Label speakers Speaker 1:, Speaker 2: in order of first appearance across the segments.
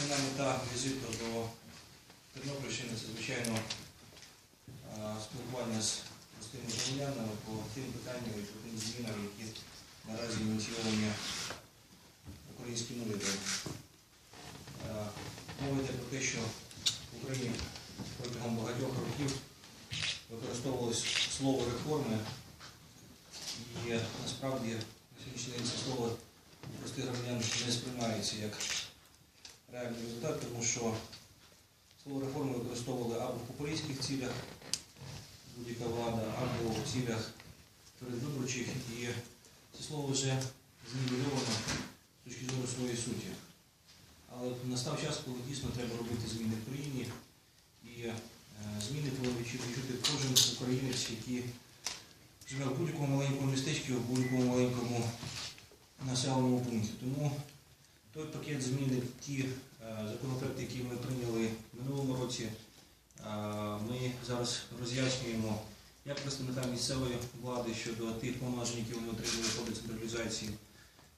Speaker 1: Основна мета візиту до Тернопільщини це, звичайно, спілкування з простими громадянами по тим питанням і по тим змінам, які наразі ініційовані українським урядом. Мова йде про те, що в Україні протягом багатьох років використовувалось слово реформи, і насправді на сьогоднішній день це слово простих громадян не сприймається як реальний результат, тому що слово реформи використовували або в популістських цілях будь-яка влада, або в цілях передвиборчих, і це слово вже знівельовано з точки зору своєї суті. Але настав час, коли дійсно треба робити зміни в країні, і е, зміни повинен відчути кожен українець, який живе в будь-якому маленькому містечку, в будь-якому маленькому населеному пункті. Тому той пакет змін, ті е, законопроекти, які ми прийняли в минулому році, е, ми зараз роз'яснюємо як представникам місцевої влади щодо тих повноважень, які вони отримали по децентралізації,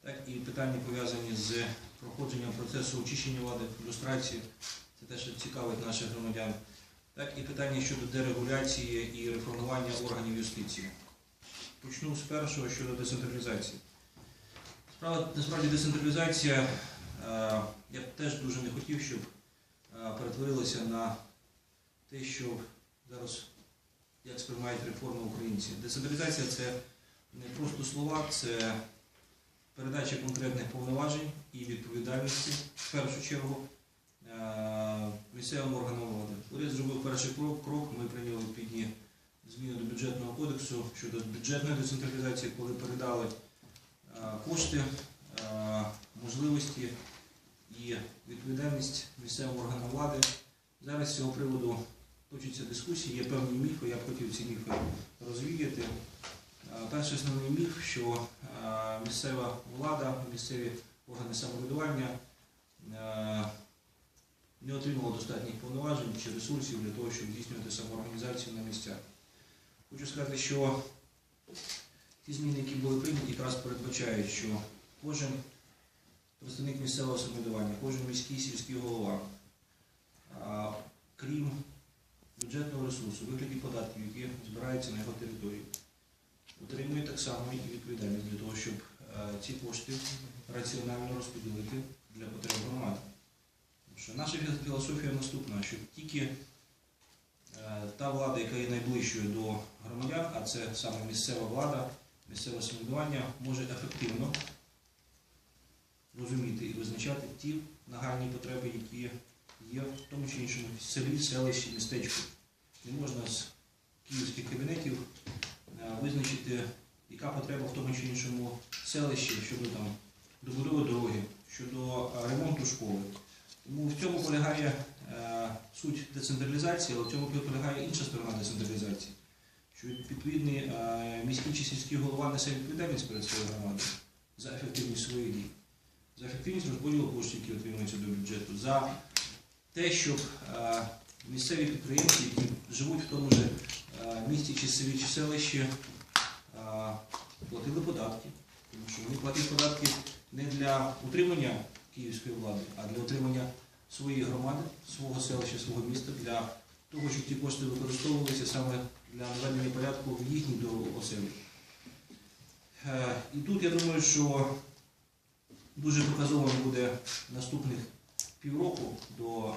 Speaker 1: так і питання пов'язані з проходженням процесу очищення влади, люстрації, це те, що цікавить наших громадян, так і питання щодо дерегуляції і реформування органів юстиції. Почну з першого щодо децентралізації. Справа насправді децентралізація, е, я б теж дуже не хотів, щоб е, перетворилася на те, що зараз як сприймають реформи українці. Децентралізація це не просто слова, це передача конкретних повноважень і відповідальності в першу чергу е, місцевим органам влади. Уряд зробив перший крок, крок. Ми прийняли відповідні зміни до бюджетного кодексу щодо бюджетної децентралізації, коли передали кошти, е, можливості і відповідальність місцевим органам влади. Зараз з цього приводу точаться дискусії, є певні міфи, я б хотів ці міфи розвіяти. Е, Перший основний міф, що е, місцева влада, місцеві органи самоврядування е, не отримали достатніх повноважень чи ресурсів для того, щоб здійснювати самоорганізацію на місцях. Хочу сказати, що ті зміни, які були прийняті, якраз передбачають, що кожен представник місцевого самоврядування, кожен міський сільський голова, крім бюджетного ресурсу, вигляді податків, які збираються на його території, отримує так само і відповідальність для того, щоб е, ці кошти раціонально розподілити для потреб громади. Наша філософія наступна, що тільки е, та влада, яка є найближчою до громадян, а це саме місцева влада, місцеве самоврядування, може ефективно розуміти і визначати ті нагальні потреби, які є в тому чи іншому селі, селищі, містечку. Не можна з київських кабінетів е, визначити, яка потреба в тому чи іншому селищі щодо там, добудови дороги, щодо е, ремонту школи. Тому в цьому полягає е, суть децентралізації, але в цьому полягає інша сторона децентралізації, що відповідний е, міський чи сільський голова несе відповідальність перед своєю громадою за ефективність своїх дій, за ефективність розподілу коштів, які отримуються до бюджету, за те, щоб е, місцеві підприємці, які живуть в тому ж е, місті чи селі чи селищі, е, платили податки. Тому що вони платять податки не для утримання київської влади, а для утримання своєї громади, свого селища, свого міста, для того, щоб ті кошти використовувалися саме для наведення порядку в їхній оселі. Е, І тут я думаю, що дуже показовим буде наступних півроку до е,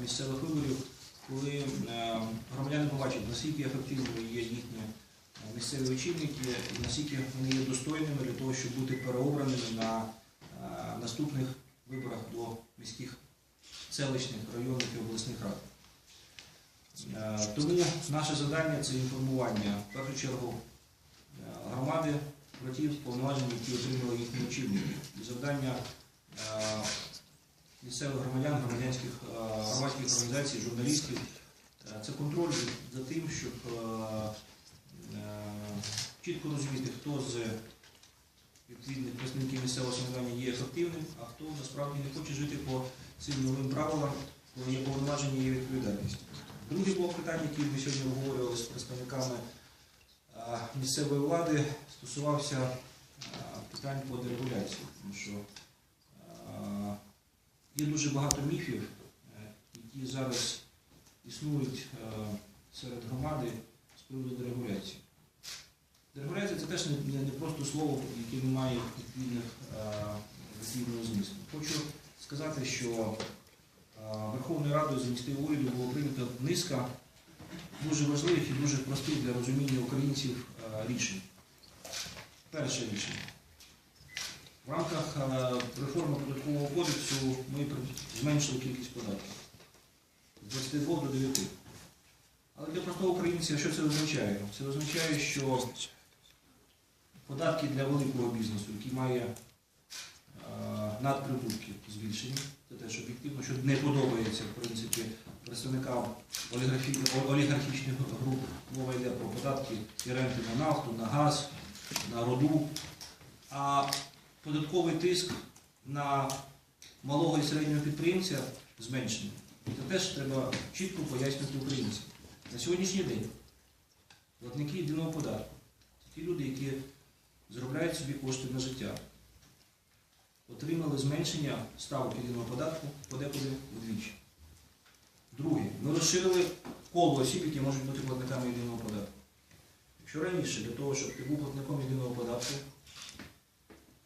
Speaker 1: місцевих виборів, коли е, громадяни побачать, наскільки ефективними є їхні місцеві очільники і наскільки вони є достойними для того, щоб бути переобраними на наступних виборах до міських селищних, районних і обласних рад. Е, Тому наше завдання це інформування в першу чергу е, громади про ті повноваження, які отримали їхні очільники. Завдання е, місцевих громадян, громадянських громадських організацій, журналістів. Це контроль за тим, щоб чітко розуміти, хто з відповідних представників місцевого самоврядування є ефективним, а хто насправді не хоче жити по цим новим правилам, коли є повноваження і відповідальність. Другий блок питань, який ми сьогодні обговорювали з представниками місцевої влади, стосувався питань по дерегуляції, тому що Є дуже багато міфів, е, які зараз існують е, серед громади з приводу дерегуляції. Дерегуляція це теж не, просто слово, яке не має відповідних е, змісту. Хочу сказати, що Верховною Радою з ініціативи уряду було прийнято низка дуже важливих і дуже простих для розуміння українців рішень. Перше рішення. В рамках реформи податкового кодексу ми зменшили кількість податків з 22 до 9. Але для простого українця що це означає? Це означає, що податки для великого бізнесу, який має е, надприбутки збільшені, це теж об'єктивно, що не подобається в принципі представникам олігархічних груп. Мова йде про податки і ренти на нафту, на газ, на роду. А податковий тиск на малого і середнього підприємця зменшений. Це теж треба чітко пояснювати українцям. На сьогоднішній день платники єдиного податку це ті люди, які заробляють собі кошти на життя, отримали зменшення ставок єдиного податку подекуди вдвічі. Друге, ми розширили коло осіб, які можуть бути платниками єдиного податку. Якщо раніше для того, щоб ти був платником єдиного податку,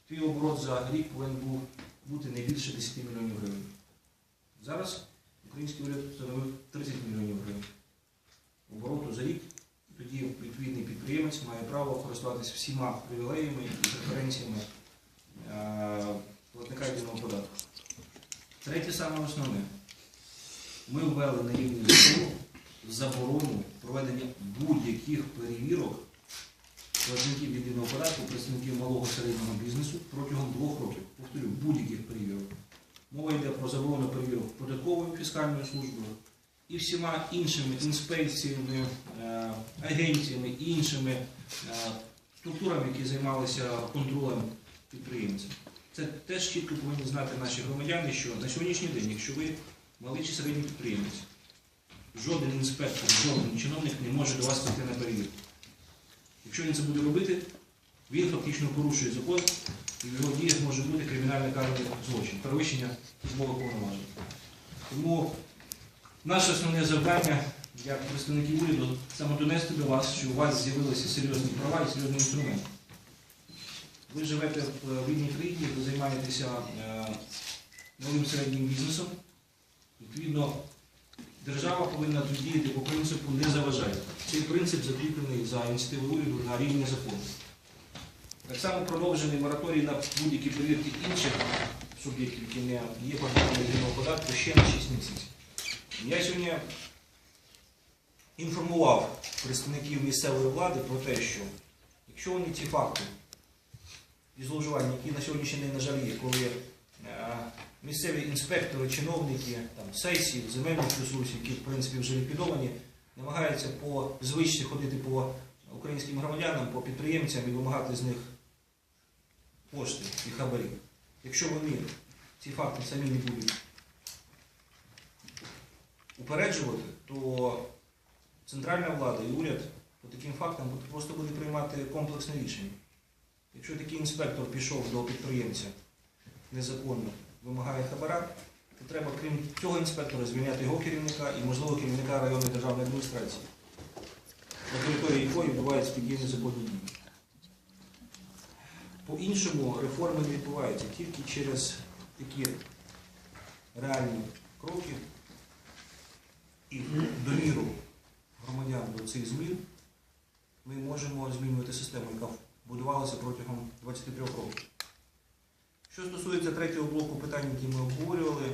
Speaker 1: твій оборот за рік повинен був бути не більше 10 мільйонів гривень. Зараз український уряд встановив 30 мільйонів гривень обороту за рік. Тоді відповідний підприємець має право користуватися всіма привілеями і преференціями платника єдиного податку. Третє саме основне. Ми ввели на рівні закону заборону проведення будь-яких перевірок платників єдиного податку, представників малого середнього бізнесу протягом двох років. Повторю, будь-яких перевірок. Мова йде про заборону перевірок податковою фіскальною службою і всіма іншими інспекціями, е, агенціями і іншими е, структурами, які займалися контролем підприємців. Це теж чітко повинні знати наші громадяни, що на сьогоднішній день, якщо ви малий чи середній підприємець, жоден інспектор, жоден чиновник не може до вас прийти на перевірку. Якщо він це буде робити, він фактично порушує закон, і в його діях може бути кримінальний карний злочин, перевищення службових повноважень. Тому наше основне завдання як представників уряду саме донести до вас, що у вас з'явилися серйозні права і серйозний інструмент. Ви живете в вільній країні, ви займаєтеся е, малим середнім бізнесом. Відповідно, держава повинна тут діяти по принципу не заважає. Цей принцип закріплений за ініціативою уряду на рівні закону. Так само продовжений мораторій на будь-які перевірки інших суб'єктів, які не є єдиного податку, ще на 6 місяців. Я сьогодні інформував представників місцевої влади про те, що якщо вони ці факти і зловживання, які на сьогоднішній день, на жаль, є, коли е, місцеві інспектори, чиновники, там, сесії, земельних ресурсів, які в принципі вже ліквідовані, намагаються по звичці ходити по українським громадянам, по підприємцям і вимагати з них кошти і хабарі. Якщо вони ці факти самі не будуть упереджувати, то центральна влада і уряд по таким фактам просто буде приймати комплексне рішення. Якщо такий інспектор пішов до підприємця незаконно, вимагає хабара, то треба, крім цього інспектора, звільняти його керівника і, можливо, керівника районної державної адміністрації, на території якої відбуваються такі незаконні дії. По-іншому реформи не відбуваються тільки через такі реальні кроки і довіру громадян до цих змін ми можемо змінювати систему, яка будувалася протягом 23 років. Що стосується третього блоку питань, які ми обговорювали,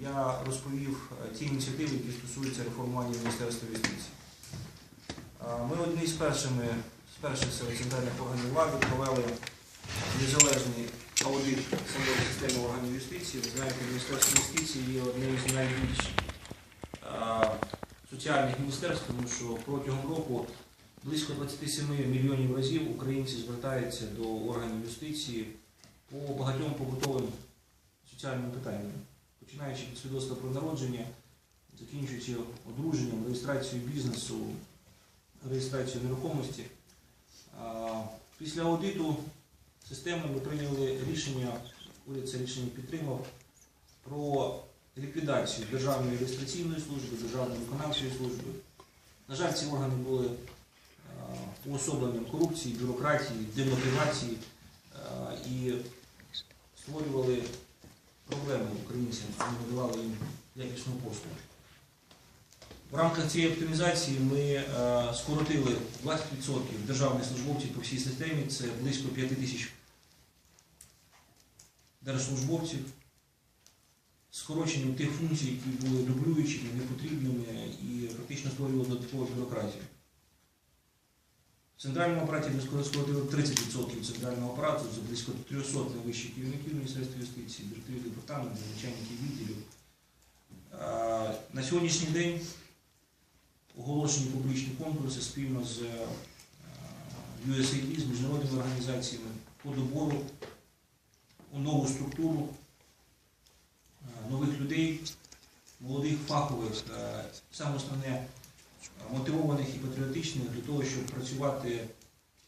Speaker 1: я розповів е, ті ініціативи, які стосуються реформування Міністерства юстиції. Е, Ми одні з першими, з перших серед центральних органів влади провели незалежний аудит самої системи органів юстиції. Ви знаєте, Міністерство юстиції є одним з найбільш е, соціальних міністерств, тому що протягом року близько 27 мільйонів разів українці звертаються до органів юстиції по багатьом побутовим соціальним питанням, починаючи від свідоцтва про народження, закінчуючи одруженням, реєстрацією бізнесу, реєстрацією нерухомості. Після аудиту системи ми прийняли рішення, уряд це рішення підтримав,
Speaker 2: про ліквідацію Державної реєстраційної служби, Державної виконавчої служби. На жаль, ці органи були уособленням корупції, бюрократії, демотивації е, і створювали проблеми українцям, не надавали їм якісну послугу. В рамках цієї оптимізації ми е, скоротили 20% державних службовців по всій системі, це близько 5 тисяч держслужбовців, скороченням тих функцій, які були дублюючими, непотрібними і фактично створювали додаткову бюрократію. Центральному апараті ми скоро- 30% центрального апарату, це близько 300 найвищих керівників Міністерства юстиції, директорів департаментів, начальників відділів. На сьогоднішній день оголошені публічні конкурси спільно з е, USAID, з міжнародними організаціями по добору у нову структуру е, нових людей, молодих фахових, е, саме основне мотивованих і патріотичних для того, щоб працювати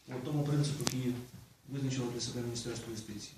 Speaker 2: по тому принципу, який визначило для себе Міністерство юстиції.